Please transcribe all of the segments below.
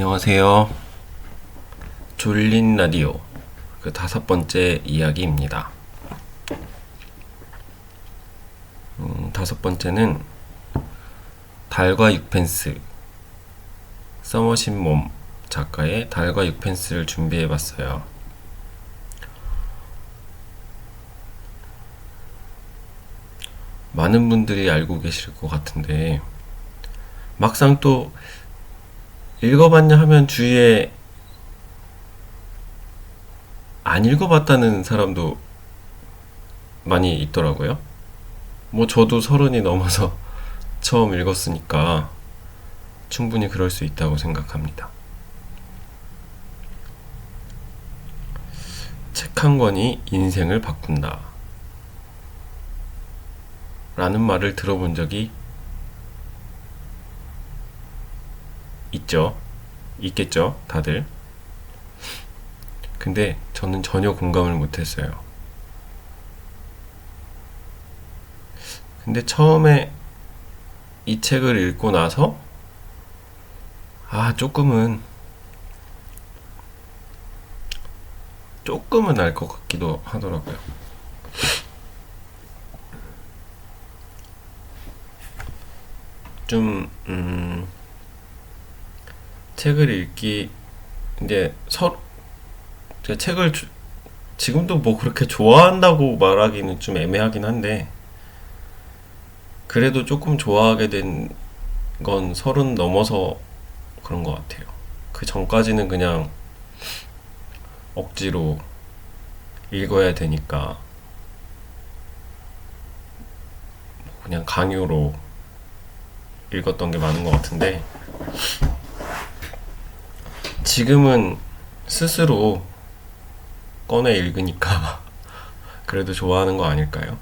안녕하세요. 졸린 라디오 그 다섯 번째 이야기입니다. 음, 다섯 번째는 달과 육펜스 서머신 몸 작가의 달과 육펜스를 준비해 봤어요. 많은 분들이 알고 계실 것 같은데 막상 또 읽어봤냐 하면 주위에 안 읽어봤다는 사람도 많이 있더라고요. 뭐 저도 서른이 넘어서 처음 읽었으니까 충분히 그럴 수 있다고 생각합니다. 책 한 권이 인생을 바꾼다. 라는 말을 들어본 적이 있죠. 있겠죠, 다들. 근데 저는 전혀 공감을 못했어요. 근데 처음에 이 책을 읽고 나서, 아, 조금은, 조금은 알 것 같기도 하더라고요. 좀, 음, 책을 읽기, 이제 서, 제가 책을 주- 지금도 뭐 그렇게 좋아한다고 말하기는 좀 애매하긴 한데, 그래도 조금 좋아하게 된 건 서른 넘어서 그런 것 같아요. 그 전까지는 그냥 억지로 읽어야 되니까, 그냥 강요로 읽었던 게 많은 것 같은데, 지금은 스스로 꺼내 읽으니까 그래도 좋아하는 거 아닐까요?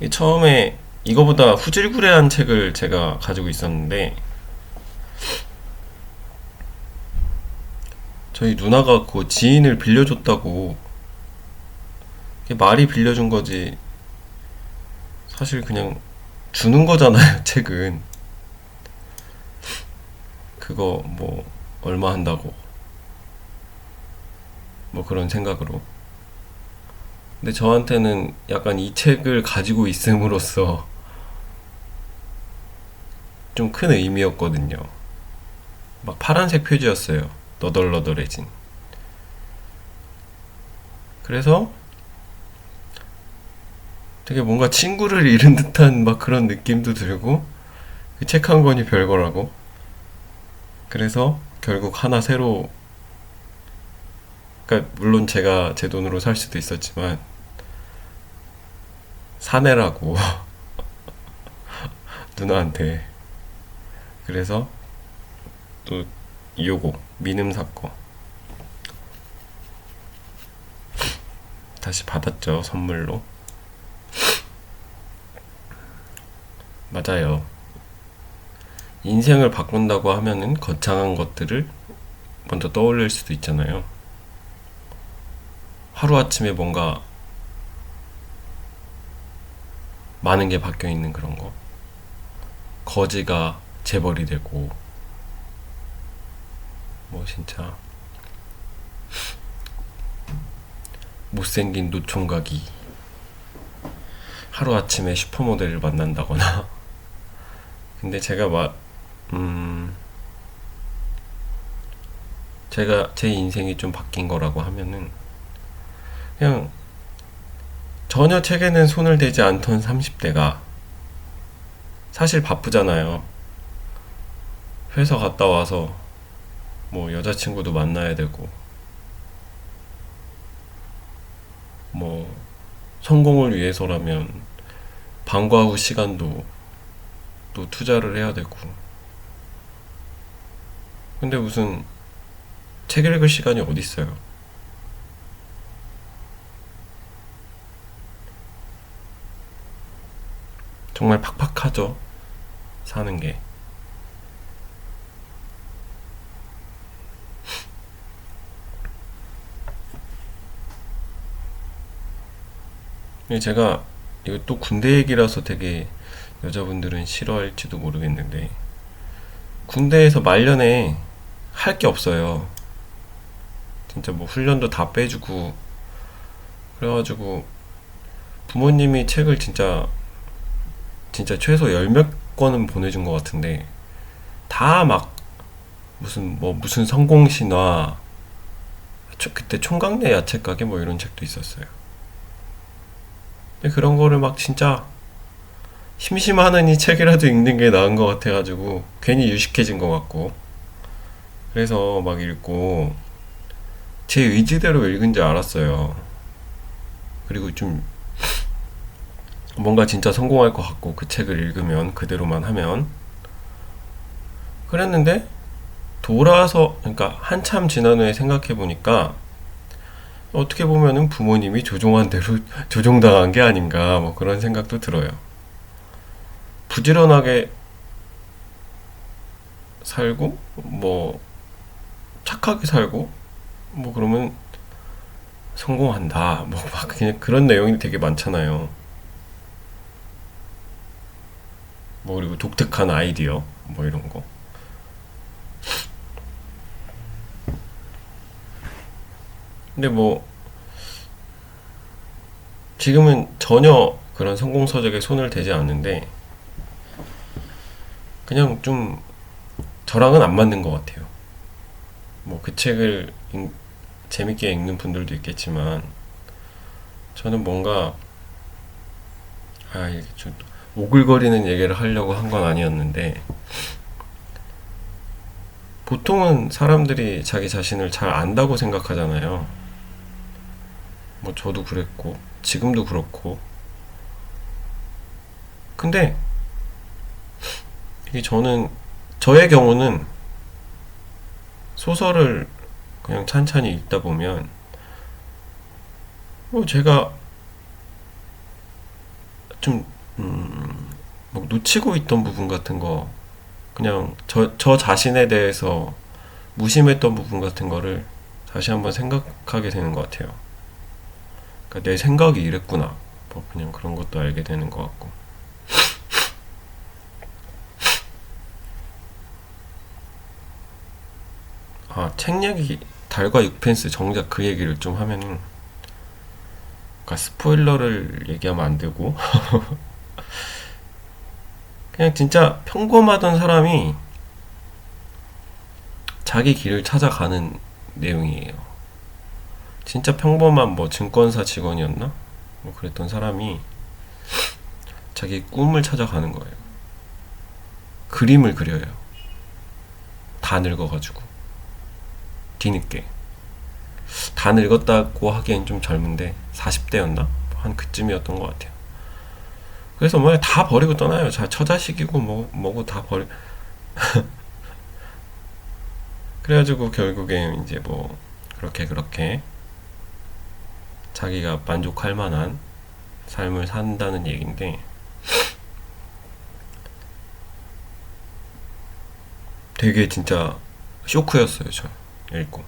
이 처음에 이거보다 후질구레한 책을 제가 가지고 있었는데 저희 누나가 그 지인을 빌려줬다고 말이 빌려준 거지 사실 그냥 주는 거잖아요, 책은. 그거 뭐 얼마 한다고 뭐 그런 생각으로. 근데 저한테는 약간 이 책을 가지고 있음으로써 좀 큰 의미였거든요. 막 파란색 표지였어요. 너덜너덜해진. 그래서 되게 뭔가 친구를 잃은 듯한 막 그런 느낌도 들고 그 책한 권이 별거라고. 그래서 결국 하나 새로 그러니까 물론 제가 제 돈으로 살 수도 있었지만 사내라고 누나한테. 그래서 또 요거 민음 사건. 다시 받았죠 선물로. 맞아요. 인생을 바꾼다고 하면은 거창한 것들을 먼저 떠올릴 수도 있잖아요. 하루아침에 뭔가 많은 게 바뀌어 있는 그런 거. 거지가 재벌이 되고, 뭐 진짜 못생긴 노총각이 하루아침에 슈퍼모델을 만난다거나 근데 제가 막, 음, 제가 제 인생이 좀 바뀐 거라고 하면은, 그냥 전혀 책에는 손을 대지 않던 30대가 사실 바쁘잖아요. 회사 갔다 와서 뭐 여자친구도 만나야 되고, 뭐 성공을 위해서라면 방과 후 시간도 또 투자를 해야 되고. 근데 무슨 책 읽을 시간이 어디 있어요? 정말 팍팍하죠. 사는 게. 제가 이거 또 군대 얘기라서 되게 여자분들은 싫어할지도 모르겠는데 군대에서 말년에 할 게 없어요. 진짜 뭐 훈련도 다 빼주고 그래가지고 부모님이 책을 진짜 진짜 최소 열 몇 권은 보내준 것 같은데 다 막 무슨 뭐 무슨 성공 신화 초- 그때 총각내 야채 가게 뭐 이런 책도 있었어요. 근데 그런 거를 막 진짜 심심하느니 책이라도 읽는 게 나은 것 같아가지고 괜히 유식해진 것 같고 그래서 막 읽고 제 의지대로 읽은 줄 알았어요. 그리고 좀 뭔가 진짜 성공할 것 같고 그 책을 읽으면 그대로만 하면 그랬는데 돌아서 그러니까 한참 지난 후에 생각해 보니까 어떻게 보면은 부모님이 조종한 대로 조종당한 게 아닌가 뭐 그런 생각도 들어요. 부지런하게 살고 뭐 착하게 살고 뭐 그러면 성공한다 뭐 막 그냥 그런 내용이 되게 많잖아요. 뭐 그리고 독특한 아이디어 뭐 이런 거. 근데 뭐 지금은 전혀 그런 성공 서적에 손을 대지 않는데 그냥 좀 저랑은 안 맞는 것 같아요. 뭐 그 책을 읽- 재밌게 읽는 분들도 있겠지만 저는 뭔가 아 이게 좀 오글거리는 얘기를 하려고 한 건 아니었는데 보통은 사람들이 자기 자신을 잘 안다고 생각하잖아요. 뭐 저도 그랬고 지금도 그렇고 근데 이게 저는 저의 경우는 소설을 그냥 찬찬히 읽다 보면 뭐 제가 좀 음, 뭐 놓치고 있던 부분 같은 거 그냥 저, 저 자신에 대해서 무심했던 부분 같은 거를 다시 한번 생각하게 되는 것 같아요. 그러니까 내 생각이 이랬구나. 뭐 그냥 그런 것도 알게 되는 것 같고. 아, 책 얘기 달과 6펜스 정작 그 얘기를 좀 하면은 그러니까 스포일러를 얘기하면 안 되고 그냥 진짜 평범하던 사람이 자기 길을 찾아가는 내용이에요. 진짜 평범한 뭐 증권사 직원이었나? 뭐 그랬던 사람이 자기 꿈을 찾아가는 거예요. 그림을 그려요. 다 늙어가지고. 뒤늦게. 다 늙었다고 하기엔 좀 젊은데 40대였나? 한 그쯤이었던 것 같아요. 그래서 뭐 다 버리고 떠나요. 자, 처자식이고 뭐 뭐고 다 버리. 그래가지고 결국에 이제 뭐 그렇게 그렇게 자기가 만족할 만한 삶을 산다는 얘기인데 되게 진짜 쇼크였어요, 저 읽고.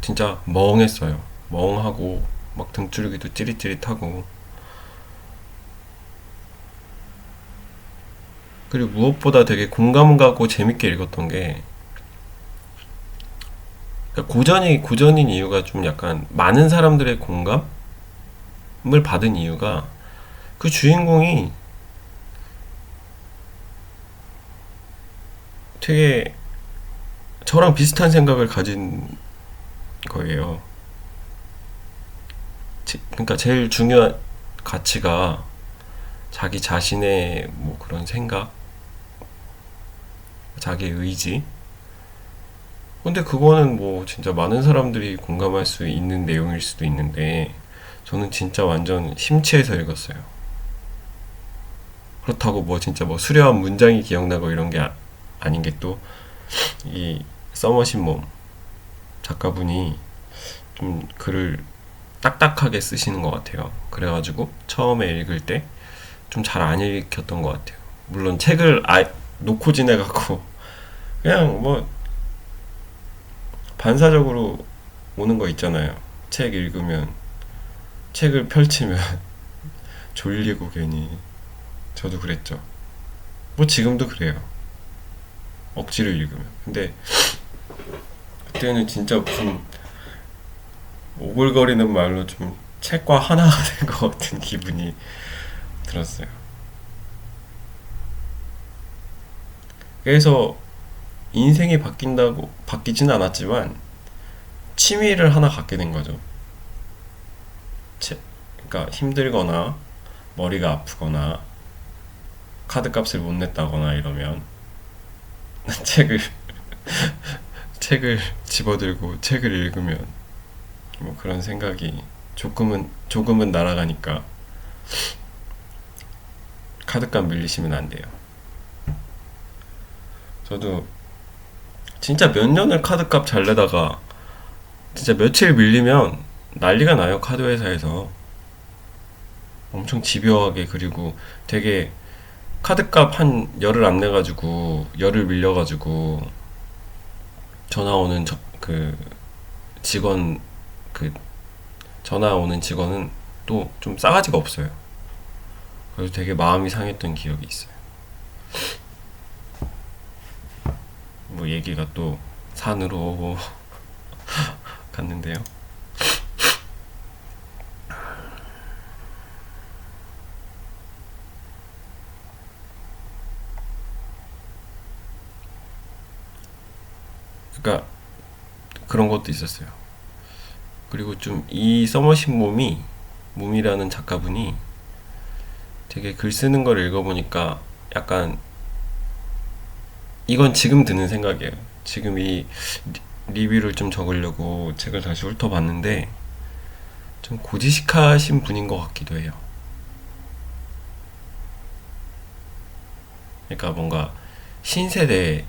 진짜 멍했어요. 멍하고 막 등줄기도 찌릿찌릿하고 그리고 무엇보다 되게 공감 가고 재밌게 읽었던 게 그러니까 고전이 고전인 이유가 좀 약간 많은 사람들의 공감을 받은 이유가 그 주인공이 되게 저랑 비슷한 생각을 가진 거예요. 제- 그러니까 제일 중요한 가치가 자기 자신의 뭐 그런 생각, 자기의 의지. 근데 그거는 뭐 진짜 많은 사람들이 공감할 수 있는 내용일 수도 있는데 저는 진짜 완전 심취해서 읽었어요. 그렇다고 뭐 진짜 뭐 수려한 문장이 기억나고 이런 게 아, 아닌 게 또 이 써머신 몸 작가분이 좀 글을 딱딱하게 쓰시는 것 같아요. 그래가지고 처음에 읽을 때 좀 잘 안 읽혔던 것 같아요. 물론 책을 아 놓고 지내갖고 그냥 뭐 반사적으로 오는 거 있잖아요. 책 읽으면 책을 펼치면 졸리고 괜히 저도 그랬죠. 뭐 지금도 그래요. 억지로 읽으면. 근데 그때는 진짜 무슨 오글거리는 말로 좀 책과 하나가 된 것 같은 기분이 들었어요. 그래서 인생이 바뀐다고 바뀌지는 않았지만 취미를 하나 갖게 된 거죠. 체- 그러니까 힘들거나 머리가 아프거나 카드값을 못 냈다거나 이러면 책을 책을 집어들고 책을 읽으면 뭐 그런 생각이 조금은 조금은 날아가니까 카드값 밀리시면 안 돼요. 저도 진짜 몇 년을 카드값 잘 내다가 진짜 며칠 밀리면 난리가 나요 카드 회사에서 엄청 집요하게 그리고 되게 카드값 한 열을 안 내가지고 열을 밀려가지고 전화 오는 저, 그 직원 그 전화 오는 직원은 또 좀 싸가지가 없어요. 그래서 되게 마음이 상했던 기억이 있어요. 뭐 얘기가 또 산으로 갔는데요. 그러니까 그런 것도 있었어요. 그리고 좀이 서머신 몸이 몸이라는 작가분이 되게 글 쓰는 걸 읽어보니까 약간 이건 지금 드는 생각이에요. 지금 이 리- 리뷰를 좀 적으려고 책을 다시 훑어봤는데 좀 고지식하신 분인 것 같기도 해요. 그러니까 뭔가 신세대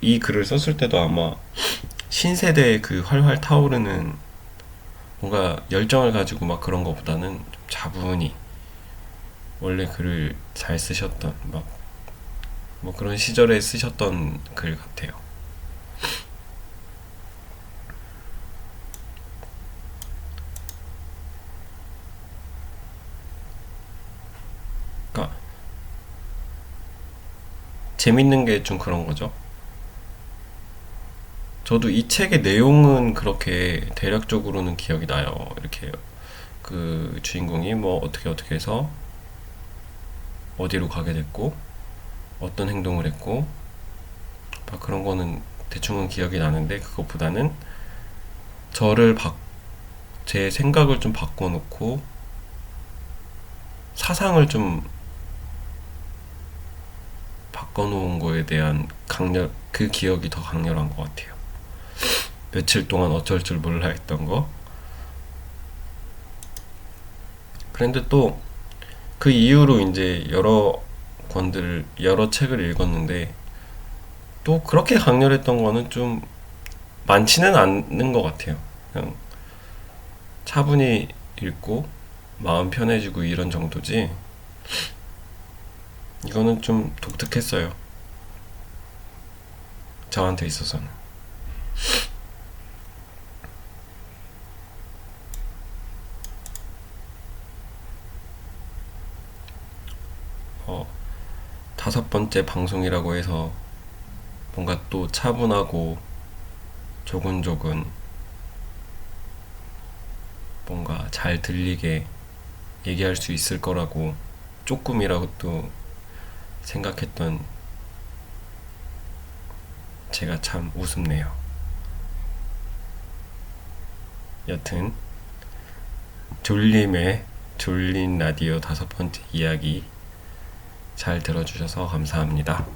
이 글을 썼을 때도 아마 신세대의 그 활활 타오르는 뭔가 열정을 가지고 막 그런 것보다는 좀 차분히 원래 글을 잘 쓰셨던 막 뭐 그런 시절에 쓰셨던 글 같아요. 그러니까 재밌는 게 좀 그런 거죠. 저도 이 책의 내용은 그렇게 대략적으로는 기억이 나요. 이렇게 그 주인공이 뭐 어떻게 어떻게 해서 어디로 가게 됐고 어떤 행동을 했고 막 그런 거는 대충은 기억이 나는데 그것보다는 저를 바, 제 생각을 좀 바꿔놓고 사상을 좀 바꿔놓은 거에 대한 강렬 그 기억이 더 강렬한 것 같아요. 며칠 동안 어쩔 줄 몰라 했던 거. 그런데 또 그 이후로 이제 여러 권들 여러 책을 읽었는데 또 그렇게 강렬했던 거는 좀 많지는 않는 것 같아요. 그냥 차분히 읽고 마음 편해지고 이런 정도지. 이거는 좀 독특했어요. 저한테 있어서는. 어, 다섯 번째 방송이라고 해서 뭔가 또 차분하고 조근조근 뭔가 잘 들리게 얘기할 수 있을 거라고 조금이라고 또 생각했던 제가 참 우습네요. 여튼 졸림의 졸린 라디오 다섯 번째 이야기 잘 들어주셔서 감사합니다.